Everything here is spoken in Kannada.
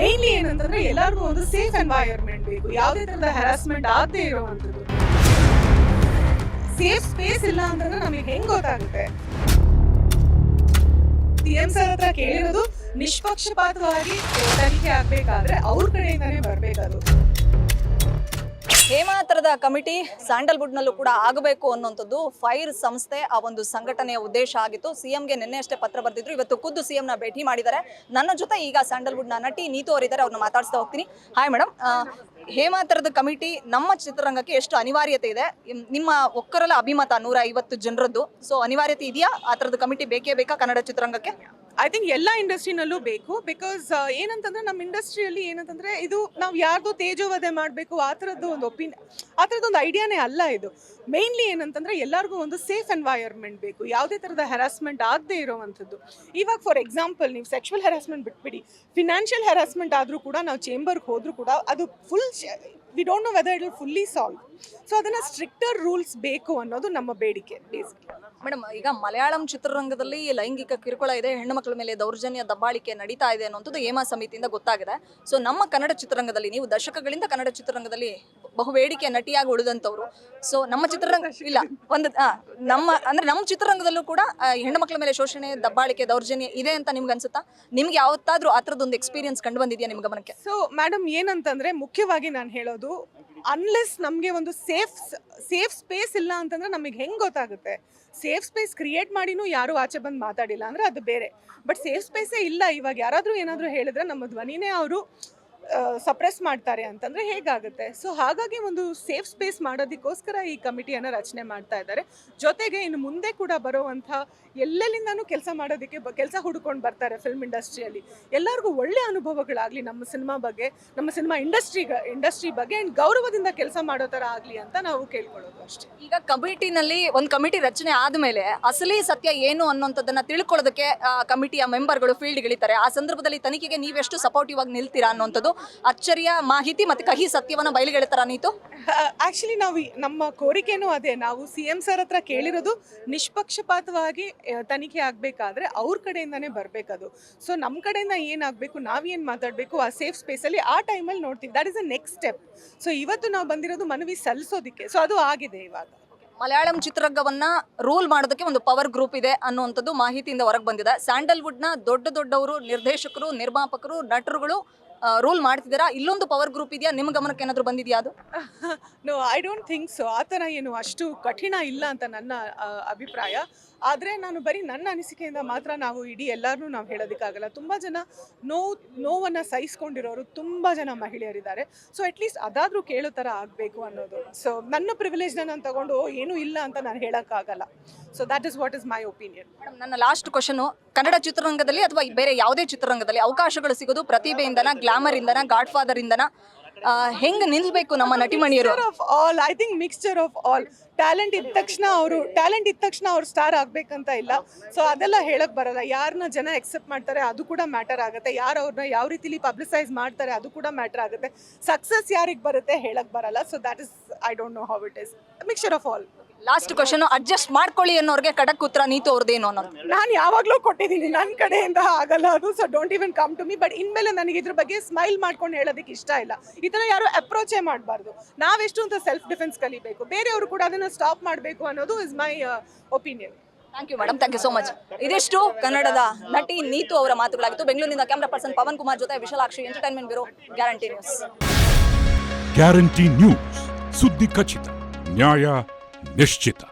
ಮೇನ್ಲಿ ಏನಂತಂದ್ರೆ ಎಲ್ಲರಿಗೂ ಒಂದು ಸೇಫ್ ಎನ್ವೈರನ್ಮೆಂಟ್ ಬೇಕು. ಯಾವುದೇ ತರದ ಹರಾಸ್ಮೆಂಟ್ ಆಗದೆ ಇರುವಂತದ್ದು ಸೇಫ್ ಸ್ಪೇಸ್ ಇಲ್ಲ ಅಂತಂದ್ರೆ ನಮಗೆ ಹೆಂಗ್ ಗೊತ್ತಾಗುತ್ತೆ? ಸಿಎಂ ಸರ್ ಹತ್ರ ಕೇಳಿರೋದು ನಿಷ್ಪಕ್ಷಪಾತವಾಗಿ ತನಿಖೆ ಆಗ್ಬೇಕಾದ್ರೆ ಅವ್ರ ಕಡೆಯಿಂದಾನೇ ಬರ್ಬೇಕದು ಹೇಮಾತರದ ಕಮಿಟಿ ಸ್ಯಾಂಡಲ್ವುಡ್ನಲ್ಲೂ ಕೂಡ ಆಗಬೇಕು ಅನ್ನುವಂಥದ್ದು ಫೈರ್ ಸಂಸ್ಥೆ ಆ ಒಂದು ಸಂಘಟನೆಯ ಉದ್ದೇಶ ಆಗಿತ್ತು. ಸಿಎಂಗೆ ನಿನ್ನೆ ಅಷ್ಟೇ ಪತ್ರ ಬರೆದಿದ್ರು. ಇವತ್ತು ಖುದ್ದು ಸಿಎಂನ ಭೇಟಿ ಮಾಡಿದ್ದಾರೆ. ನನ್ನ ಜೊತೆ ಈಗ ಸ್ಯಾಂಡಲ್ವುಡ್ನ ನಟಿ ನೀತು ಅವರಿದ್ದಾರೆ ಅವ್ರನ್ನ ಮಾತಾಡ್ತಾ ಹೋಗ್ತೀನಿ. ಹಾಯ್ ಮೇಡಮ್ ಹೇಮಾತರದ ಕಮಿಟಿ ನಮ್ಮ ಚಿತ್ರರಂಗಕ್ಕೆ ಎಷ್ಟು ಅನಿವಾರ್ಯತೆ ಇದೆ? ನಿಮ್ಮ ಒಕ್ಕರಲ್ಲ ಅಭಿಮತ ನೂರ ಐವತ್ತು ಜನರದ್ದು. ಸೊ ಅನಿವಾರ್ಯತೆ ಇದೆಯಾ? ಆ ಥರದ ಕಮಿಟಿ ಬೇಕೇ ಬೇಕಾ ಕನ್ನಡ ಚಿತ್ರರಂಗಕ್ಕೆ? ಐ ಥಿಂಕ್ ಎಲ್ಲ ಇಂಡಸ್ಟ್ರಿನಲ್ಲೂ ಬೇಕು ಬಿಕಾಸ್ ಏನಂತಂದ್ರೆ ನಮ್ಮ ಇಂಡಸ್ಟ್ರಿಯಲ್ಲಿ ಏನಂತಂದ್ರೆ ಇದು ನಾವು ಯಾರ್ದು ತೇಜೋವಧೆ ಮಾಡಬೇಕು ಆ ಥರದ್ದು ಒಂದು ಒಪಿನ್ ಆ ಥರದ್ದು ಒಂದು ಐಡಿಯಾನೇ ಅಲ್ಲ ಇದು. ಮೇನ್ಲಿ ಏನಂತಂದ್ರೆ ಎಲ್ಲರಿಗೂ ಒಂದು ಸೇಫ್ ಎನ್ವೈರನ್ಮೆಂಟ್ ಬೇಕು, ಯಾವುದೇ ಥರದ ಹೆರಾಸ್ಮೆಂಟ್ ಆಗದೆ ಇರೋವಂಥದ್ದು. ಇವಾಗ ಫಾರ್ ಎಕ್ಸಾಂಪಲ್ ನೀವು ಸೆಕ್ಷುವಲ್ ಹೆರಾಸ್ಮೆಂಟ್ ಬಿಟ್ಬಿಡಿ ಫಿನಾನ್ಷಿಯಲ್ ಹೆರಾಸ್ಮೆಂಟ್ ಆದರೂ ಕೂಡ ನಾವು ಚೇಂಬರ್ಗೆ ಹೋದರೂ ಕೂಡ ಅದು full we don't know whether it fully solve so ಅದನ್ನು ಸ್ಟ್ರಿಕ್ಟರ್ ರೂಲ್ಸ್ ಬೇಕು ಅನ್ನೋದು ನಮ್ಮ ಬೇಡಿಕೆ ಬೇಸಿಕ್ ಮೇಡಮ್, ಈಗ ಮಲಯಾಳಂ ಚಿತ್ರರಂಗದಲ್ಲಿ ಲೈಂಗಿಕ ಕಿರುಕುಳ ಇದೆ, ಹೆಣ್ಣು ಮಕ್ಕಳ ಮೇಲೆ ದೌರ್ಜನ್ಯ, ದಬ್ಬಾಳಿಕೆ ನಡೀತಾ ಇದೆ ಅನ್ನುವಂಥದ್ದು ಹೇಮಾ ಸಮಿತಿಯಿಂದ ಗೊತ್ತಾಗಿದೆ. ಸೊ ನಮ್ಮ ಕನ್ನಡ ಚಿತ್ರರಂಗದಲ್ಲಿ, ನೀವು ದಶಕಗಳಿಂದ ಕನ್ನಡ ಚಿತ್ರರಂಗದಲ್ಲಿ ಬಹು ಬೇಡಿಕೆ ನಟಿಯಾಗಿ ಉಳಿದಂಥವ್ರು. ಸೊ ನಮ್ಮ ಚಿತ್ರರಂಗ, ಇಲ್ಲ, ಒಂದು ನಮ್ಮ, ಅಂದ್ರೆ ನಮ್ಮ ಚಿತ್ರರಂಗದಲ್ಲೂ ಕೂಡ ಹೆಣ್ಣು ಮಕ್ಕಳ ಮೇಲೆ ಶೋಷಣೆ, ದಬ್ಬಾಳಿಕೆ, ದೌರ್ಜನ್ಯ ಇದೆ ಅಂತ ನಿಮ್ಗೆ ಅನ್ಸುತ್ತಾ? ನಿಮ್ಗೆ ಯಾವತ್ತಾದ್ರೂ ಆ ಥರದ್ದೊಂದು ಎಕ್ಸ್ಪೀರಿಯನ್ಸ್ ಕಂಡು ಬಂದಿದೆಯಾ ನಿಮ್ಮ ಗಮನಕ್ಕೆ? ಸೊ ಮೇಡಮ್ ಏನಂತಂದ್ರೆ ಮುಖ್ಯವಾಗಿ ನಾನು ಹೇಳೋದು ಅನ್ಲೆಸ್ ನಮಗೆ ಒಂದು ಸೇಫ್ ಸೇಫ್ ಸ್ಪೇಸ್ ಇಲ್ಲ ಅಂತಂದ್ರೆ ನಮಗೆ ಹೆಂಗೆ ಗೊತ್ತಾಗುತ್ತೆ? ಸೇಫ್ ಸ್ಪೇಸ್ ಕ್ರಿಯೇಟ್ ಮಾಡಿನೂ ಯಾರು ಆಚೆ ಬಂದು ಮಾತಾಡಿಲ್ಲ ಅಂದ್ರೆ ಅದು ಬೇರೆ. ಬಟ್ ಸೇಫ್ ಸ್ಪೇಸೇ ಇಲ್ಲ. ಇವಾಗ ಯಾರಾದರೂ ಏನಾದರೂ ಹೇಳಿದ್ರೆ ನಮ್ಮ ಧ್ವನಿನೇ ಅವರು ಸಪ್ರೆಸ್ ಮಾಡ್ತಾರೆ ಅಂತಂದ್ರೆ ಹೇಗಾಗುತ್ತೆ? ಸೊ ಹಾಗಾಗಿ ಒಂದು ಸೇಫ್ ಸ್ಪೇಸ್ ಮಾಡೋದಕ್ಕೋಸ್ಕರ ಈ ಕಮಿಟಿಯನ್ನು ರಚನೆ ಮಾಡ್ತಾ ಇದ್ದಾರೆ. ಜೊತೆಗೆ ಇನ್ನು ಮುಂದೆ ಕೂಡ ಬರುವಂಥ ಎಲ್ಲೆಲ್ಲಿಂದನೂ ಕೆಲಸ ಮಾಡೋದಕ್ಕೆ ಕೆಲಸ ಹುಡ್ಕೊಂಡು ಬರ್ತಾರೆ ಫಿಲ್ಮ್ ಇಂಡಸ್ಟ್ರಿಯಲ್ಲಿ ಎಲ್ಲರಿಗೂ ಒಳ್ಳೆ ಅನುಭವಗಳಾಗಲಿ ನಮ್ಮ ಸಿನಿಮಾ ಬಗ್ಗೆ, ನಮ್ಮ ಸಿನಿಮಾ ಇಂಡಸ್ಟ್ರಿ ಇಂಡಸ್ಟ್ರಿ ಬಗ್ಗೆ ಆ್ಯಂಡ್ ಗೌರವದಿಂದ ಕೆಲಸ ಮಾಡೋ ಥರ ಆಗಲಿ ಅಂತ ನಾವು ಕೇಳ್ಕೊಳ್ಳೋದು ಅಷ್ಟೇ. ಈಗ ಕಮಿಟಿನಲ್ಲಿ ಒಂದು ಕಮಿಟಿ ರಚನೆ ಆದಮೇಲೆ ಅಸಲಿ ಸತ್ಯ ಏನು ಅನ್ನೋಂಥದ್ದನ್ನು ತಿಳ್ಕೊಳ್ಳೋದಕ್ಕೆ ಕಮಿಟಿಯ ಮೆಂಬರ್ಗಳು ಫೀಲ್ಡ್ಗಿಳಿತಾರೆ ಆ ಸಂದರ್ಭದಲ್ಲಿ ತನಿಖೆಗೆ ನೀವೆಷ್ಟು ಸಪೋರ್ಟಿವ್ ಆಗಿ ನಿಲ್ತೀರಾ ಅನ್ನೋಂಥದ್ದು ಅಚ್ಚರಿಯ ಮಾಹಿತಿ ಮತ್ತೆ ಕಹಿ ಸತ್ಯವನ್ನು ಬಯಲಿಗೆಳ್ತಾರ ನೀತು? ಆಕ್ಚುಲಿ ನಾವು ಈ- ನಮ್ಮ ಕೋರಿಕೆನೂ ಅದೇ. ನಾವು ಸಿ ಎಂ ಸರ್ ಹತ್ರ ಕೇಳಿರೋದು ನಿಷ್ಪಕ್ಷಪಾತವಾಗಿ ಆ, ತನಿಖೆ ಆಗಬೇಕಾದ್ರೆ ಅವ್ರ ಕಡೆಯಿಂದನೇ ಬರಬೇಕದು. ಸೊ ನಮ್ಮ ಕಡೆಯಿಂದ ಏನಾಗಬೇಕು ನಾವೇನು ಮಾತಾಡಬೇಕು ಆ ಸೇಫ್ ಸ್ಪೇಸಲ್ಲಿ ಆ ಟೈಮಲ್ಲಿ ನೋಡ್ತೀವಿ. That is a next step so ಇವತ್ತು ನಾವು ಬಂದಿರೋದು ಮನವಿ ಸಲ್ಲಿಸೋದಕ್ಕೆ. ಸೊ ಅದು ಆಗಿದೆ ಇವಾಗ. ಮಲಯಾಳಂ ಚಿತ್ರರಂಗವನ್ನ ರೂಲ್ ಮಾಡೋದಕ್ಕೆ ಒಂದು ಪವರ್ ಗ್ರೂಪ್ ಇದೆ ಅನ್ನುವಂಥದ್ದು ಮಾಹಿತಿಯಿಂದ ಹೊರಗೆ ಬಂದಿದೆ. ಸ್ಯಾಂಡಲ್ವುಡ್ನ ದೊಡ್ಡ ದೊಡ್ಡವರು ನಿರ್ದೇಶಕರು ನಿರ್ಮಾಪಕರು ನಟರುಗಳು ರೂಲ್ ಮಾಡ್ತಿದ್ದೀರಾ? ಇಲ್ಲೊಂದು ಪವರ್ ಗ್ರೂಪ್ ಇದೆಯಾ? ನಿಮ್ಮ ಗಮನಕ್ಕೆ ಏನಾದರೂ ಬಂದಿದೆಯಾ ಅದು? No I don't think so ಆ ಥರ ಏನು ಅಷ್ಟು ಕಠಿಣ ಇಲ್ಲ ಅಂತ ನನ್ನ ಅಭಿಪ್ರಾಯ. ಆದರೆ ನಾನು ಬರೀ ನನ್ನ ಅನಿಸಿಕೆಯಿಂದ ಮಾತ್ರ ನಾವು ಇಡೀ ಎಲ್ಲರನ್ನೂ ನಾವು ಹೇಳೋದಕ್ಕಾಗಲ್ಲ. ತುಂಬ ಜನ ನೋವು ನೋವನ್ನು ಸಹಿಸ್ಕೊಂಡಿರೋರು ತುಂಬ ಜನ ಮಹಿಳೆಯರಿದ್ದಾರೆ. ಸೊ ಅಟ್ಲೀಸ್ಟ್ ಅದಾದರೂ ಕೇಳೋ ಥರ ಆಗಬೇಕು ಅನ್ನೋದು. ಸೊ ನನ್ನ ಪ್ರಿವಿಲೇಜ್ನ ನಾನು ತಗೊಂಡು "ಓ, ಏನೂ ಇಲ್ಲ ಅಂತ ನಾನು ಹೇಳೋಕ್ಕಾಗಲ್ಲ. So that is what is my opinion madam ನನ್ನ ಲಾಸ್ಟ್ ಕ್ವಶನು ಕನ್ನಡ ಚಿತ್ರರಂಗದಲ್ಲಿ ಅಥವಾ ಬೇರೆ ಯಾವುದೇ ಚಿತ್ರರಂಗದಲ್ಲಿ ಅವಕಾಶಗಳು ಸಿಗೋದು ಪ್ರತಿಭೆಯಿಂದನ ಗ್ಲಾಮರ್ ಇಂದನ ಗಾಡ್ ಫಾದರ್ ಇಂದನ ಹೆಂಗ್ ನಿಲ್ಬೇಕು ನಮ್ಮ ನಟಿಮಣಿಯರು? Of all I think mixture of all talent ಇದ್ದ ತಕ್ಷಣ ಅವರು ಟ್ಯಾಲೆಂಟ್ ಇದ್ದ ತಕ್ಷಣ ಅವ್ರು ಸ್ಟಾರ್ ಆಗ್ಬೇಕಂತ ಇಲ್ಲ. ಸೊ ಅದೆಲ್ಲ ಹೇಳಕ್ ಬರಲ್ಲ. ಯಾರನ್ನ ಜನ ಎಕ್ಸೆಪ್ಟ್ ಮಾಡ್ತಾರೆ, ಅದು ಕೂಡ ಮ್ಯಾಟರ್ ಆಗುತ್ತೆ. ಯಾರು ಅವ್ರನ್ನ ಯಾವ ರೀತಿಲಿ ಪಬ್ಲಿಸೈಸ್ ಮಾಡ್ತಾರೆ, ಅದು ಕೂಡ ಮ್ಯಾಟರ್ ಆಗುತ್ತೆ. ಸಕ್ಸಸ್ ಯಾರಿಗೆ ಬರುತ್ತೆ ಹೇಳಕ್ ಬರಲ್ಲ. So that is I don't know how it is mixture of all last question adjust ಮಾಡ್ಕೊಳ್ಳಿ ಅನ್ನೋರ್ಗೆ ಖಡಕ್ ಉತ್ತರ ನೀತು ಅವ್ರದ್ದೇನು ಅನ್ನೋದು. ನಾನು ಯಾವಾಗಲೂ ಕೊಟ್ಟಿದ್ದೀನಿ ನನ್ನ ಕಡೆಯಿಂದ ಆಗಲ್ಲ ಅದು so don't even come to me but ಇನ್ಮೇಲೆ ನನಗೆ ಇದ್ರ ಬಗ್ಗೆ ಸ್ಮೈಲ್ ಮಾಡ್ಕೊಂಡು ಹೇಳೋದಕ್ಕೆ ಇಷ್ಟ ಇಲ್ಲ. ಈ ಥರ ಯಾರು ಅಪ್ರೋಚೇ ಮಾಡಬಾರ್ದು. ನಾವೆಷ್ಟು ಅಂತ ಸೆಲ್ಫ್ ಡಿಫೆನ್ಸ್ ಕಲಿಬೇಕು. ಬೇರೆಯವರು ಕೂಡ ಅದನ್ನು ಸ್ಟಾಪ್ ಮಾಡಬೇಕು ಅನ್ನೋದು is my opinion thank you madam thank you so much ಇದಿಷ್ಟು ಕನ್ನಡದ ನಟಿ ನೀತು ಅವರ ಮಾತುಗಳಾಗಿತ್ತು. ಬೆಂಗಳೂರಿನಿಂದ ಕ್ಯಾಮ್ರಾ ಪರ್ಸನ್ ಪವನ್ ಕುಮಾರ್ ಜೊತೆ Vishalakshi entertainment bureau guarantee news guarantee news ಸುದ್ದಿ ಖಚಿತ ನ್ಯಾಯ Mesquita.